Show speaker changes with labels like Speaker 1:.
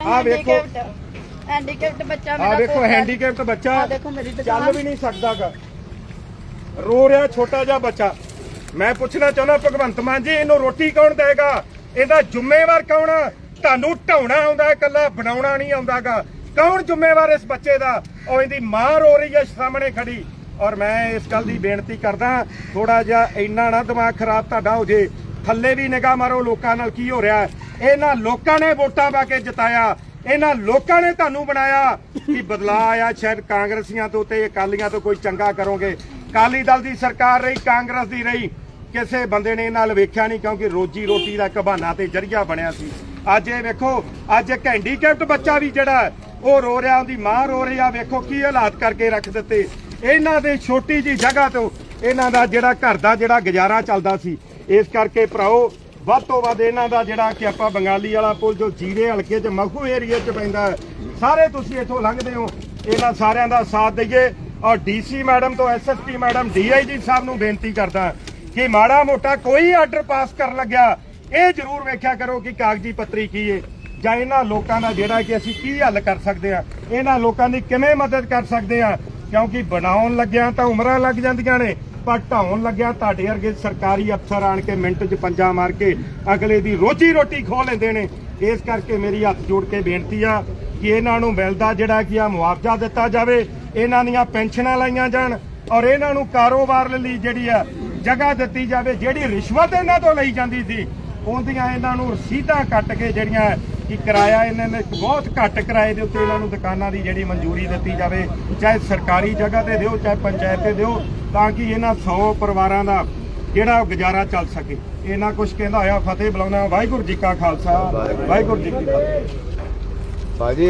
Speaker 1: ਆਹ ਵੇਖੋ।
Speaker 2: ਹੈਂਡੀਕੈਪਟ ਬੱਚਾ ਮੇਰਾ
Speaker 1: ਆ ਵੇਖੋ
Speaker 2: ਪੋਤਾ।
Speaker 1: ਹੈਂਡੀਕੈਪਟ ਬੱਚਾ
Speaker 2: ਆਹ ਦੇਖੋ ਮੇਰੀ ਦੁਕਾਨ।
Speaker 1: ਚੱਲ ਵੀ ਨਹੀਂ ਸਕਦਾਗਾ ਰੋ ਰਿਹਾ ਛੋਟਾ ਜਿਹਾ ਬੱਚਾ ਮੈਂ ਪੁੱਛਣਾ ਚਾਹੁੰਦਾ ਭਗਵੰਤ ਮਾਨ ਜੀ ਇਹਨੂੰ ਰੋਟੀ ਕੌਣ ਦੇਗਾ ਇਹਦਾ ਜ਼ਿੰਮੇਵਾਰ ਕੌਣ ਆ? ਤੁਹਾਨੂੰ ਢਾਉਣਾ ਆਉਂਦਾ ਹੈ, ਇਕੱਲਾ ਬਣਾਉਣਾ ਨਹੀਂ ਆਉਂਦਾਗਾ ਕੌਣ ਜ਼ਿੰਮੇਵਾਰ ਇਸ ਬੱਚੇ ਦਾ ਉਹ ਇਹਦੀ ਮਾਂ ਰੋ ਰਹੀ ਹੈ ਸਾਹਮਣੇ ਖੜੀ ਔਰ ਮੈਂ ਇਸ ਗੱਲ ਦੀ ਬੇਨਤੀ ਕਰਦਾ ਥੋੜਾ ਜਿਹਾ ਇੰਨਾ ਨਾ ਦਿਮਾਗ ਖਰਾਬ ਤੁਹਾਡਾ ਹੋ ਜੇ ਥੱਲੇ ਵੀ ਨਿਗਾਹ ਮਾਰੋ ਲੋਕਾਂ ਨਾਲ ਕੀ ਹੋ ਰਿਹਾ ਹੈ। ਇਹਨਾਂ ਲੋਕਾਂ ਨੇ ਵੋਟਾਂ ਪਾ ਕੇ ਜਿਤਾਇਆ। ਇਹਨਾਂ ਲੋਕਾਂ ਨੇ ਤੁਹਾਨੂੰ ਬਣਾਇਆ ਕਿ ਬਦਲਾਅ ਆਇਆ। ਸ਼ਾਇਦ ਕਾਂਗਰਸੀਆਂ ਤੋਂ ਤੇ ਅਕਾਲੀਆਂ ਤੋਂ ਕੋਈ ਚੰਗਾ ਕਰੋਗੇ। ਅਕਾਲੀ ਦਲ ਦੀ ਸਰਕਾਰ ਰਹੀ, ਕਾਂਗਰਸ ਦੀ ਰਹੀ। ਕਿਸੇ ਬੰਦੇ ਨੇ ਇਹ ਨਾਲ ਵੇਖਿਆ ਨਹੀਂ ਕਿਉਂਕਿ ਰੋਜੀ ਰੋਟੀ ਦਾ ਇੱਕ ਤੇ ਜਰੀਆ ਬਣਿਆ ਸੀ। ਅੱਜ ਇਹ ਵੇਖੋ, ਅੱਜ ਇੱਕ ਹੈਂਡੀਕੈਪਟ ਬੱਚਾ ਵੀ ਜਿਹੜਾ ਉਹ ਰੋ ਰਿਹਾ, ਉਹਦੀ ਮਾਂ ਰੋ ਰਹੀ ਆ। ਵੇਖੋ ਕੀ ਹਾਲਾਤ ਕਰਕੇ ਰੱਖ ਦਿੱਤੇ। ਇਹਨਾਂ ਦੇ ਛੋਟੀ ਜੀ ਜਗ੍ਹਾ ਤੋਂ ਇਹਨਾਂ ਦਾ ਜਿਹੜਾ ਘਰ ਦਾ ਜਿਹੜਾ ਗੁਜ਼ਾਰਾ ਚੱਲਦਾ ਸੀ, ਇਸ ਕਰਕੇ ਭਰਾਓ ਵੱਧ ਤੋਂ ਵੱਧ ਇਹਨਾਂ ਦਾ ਜਿਹੜਾ ਕਿ ਆਪਾਂ ਬੰਗਾਲੀ ਵਾਲਾ ਪੁਲ ਜੋ ਜੀਰੇ ਹਲਕੇ 'ਚ ਮਖੂ ਏਰੀਆ 'ਚ ਪੈਂਦਾ ਸਾਰੇ ਤੁਸੀਂ ਇੱਥੋਂ ਲੰਘਦੇ ਹੋ, ਇਹਨਾਂ ਸਾਰਿਆਂ ਦਾ ਸਾਥ ਦਈਏ ਔਰ ਡੀਸੀ ਮੈਡਮ ਤੋਂ ਐਸਐਸਪੀ ਮੈਡਮ ਡੀਆਈਜੀ ਸਾਹਿਬ ਨੂੰ ਬੇਨਤੀ ਕਰਦਾ ਕਿ ਮਾੜਾ ਮੋਟਾ ਕੋਈ ਆਰਡਰ ਪਾਸ ਕਰਨ ਲੱਗਿਆ, ਇਹ ਜ਼ਰੂਰ ਵੇਖਿਆ ਕਰੋ ਕਿ ਕਾਗਜ਼ੀ ਪੱਤਰੀ ਕੀ ਹੈ ਜਾਂ ਇਹਨਾਂ ਲੋਕਾਂ ਦਾ ਜਿਹੜਾ ਕਿ ਅਸੀਂ ਕੀ ਹੱਲ ਕਰ ਸਕਦੇ ਆ ਇਹਨਾਂ ਲੋਕਾਂ ਦੀ ਕਿਵੇਂ ਮਦਦ ਕਰ ਸਕਦੇ ਆ ਕਿਉਂਕਿ ਬਣਾਉਣ ਲੱਗਿਆ ਤਾਂ ਉਮਰਾਂ ਲੱਗ ਜਾਂਦੀਆਂ ਨੇ ਪਰ ਢਾਉਣ ਲੱਗਿਆ। ਤੁਹਾਡੇ ਵਰਗੇ ਸਰਕਾਰੀ ਅਫਸਰ ਆਣ ਕੇ ਮਿੰਟ 'ਚ ਪੰਜਾ ਮਾਰ ਕੇ ਅਗਲੇ ਦੀ ਰੋਜੀ ਰੋਟੀ ਖੋਹ ਲੈਂਦੇ ਨੇ। ਇਸ ਕਰਕੇ ਮੇਰੀ ਹੱਥ ਜੋੜ ਕੇ ਬੇਨਤੀ ਆ ਕਿ ਇਹਨਾਂ ਨੂੰ ਮਿਲਦਾ ਜਿਹੜਾ ਕਿ ਆ ਮੁਆਵਜ਼ਾ ਦਿੱਤਾ ਜਾਵੇ। ਇਹਨਾਂ ਦੀਆਂ ਪੈਨਸ਼ਨਾਂ ਲਾਈਆਂ ਜਾਣ ਔਰ ਇਹਨਾਂ ਨੂੰ ਕਾਰੋਬਾਰ ਲਈ ਜਿਹੜੀ ਆ ਜਗ੍ਹਾ ਦਿੱਤੀ ਜਾਵੇ, ਜਿਹੜੀ ਰਿਸ਼ਵਤ ਇਹਨਾਂ ਤੋਂ ਲਈ ਜਾਂਦੀ ਸੀ। ਉਹਦੀਆਂ ਇਹਨਾਂ ਨੂੰ ਰਸੀਦਾਂ ਕੱਟ ਕੇ ਜਿਹੜੀਆਂ ਕਿ ਕਿਰਾਇਆ ਇਹਨਾਂ ਨੇ ਬਹੁਤ ਘੱਟ ਕਿਰਾਏ ਦੇ ਉੱਤੇ ਇਹਨਾਂ ਨੂੰ ਦੁਕਾਨਾਂ ਦੀ ਜਿਹੜੀ ਮਨਜ਼ੂਰੀ ਦਿੱਤੀ ਜਾਵੇ, ਚਾਹੇ ਸਰਕਾਰੀ ਜਗ੍ਹਾ ਤੇ ਦਿਓ, ਚਾਹੇ ਪੰਚਾਇਤ ਤੇ ਦਿਓ, ਤਾਂ ਕਿ ਇਹਨਾਂ 100 ਪਰਿਵਾਰਾਂ ਦਾ ਜਿਹੜਾ ਗੁਜ਼ਾਰਾ ਚੱਲ ਸਕੇ। ਇਹਨਾਂ ਕੁਝ ਕਹਿੰਦਾ ਹੋਇਆ, ਫਤਿਹ ਬੁਲਾਉਣਾ ਵਾਹਿਗੁਰੂ ਜੀ ਕਾ ਖਾਲਸਾ, ਵਾਹਿਗੁਰੂ ਜੀ ਕੀ ਫਤਿਹ।
Speaker 3: ਭਾਜੀ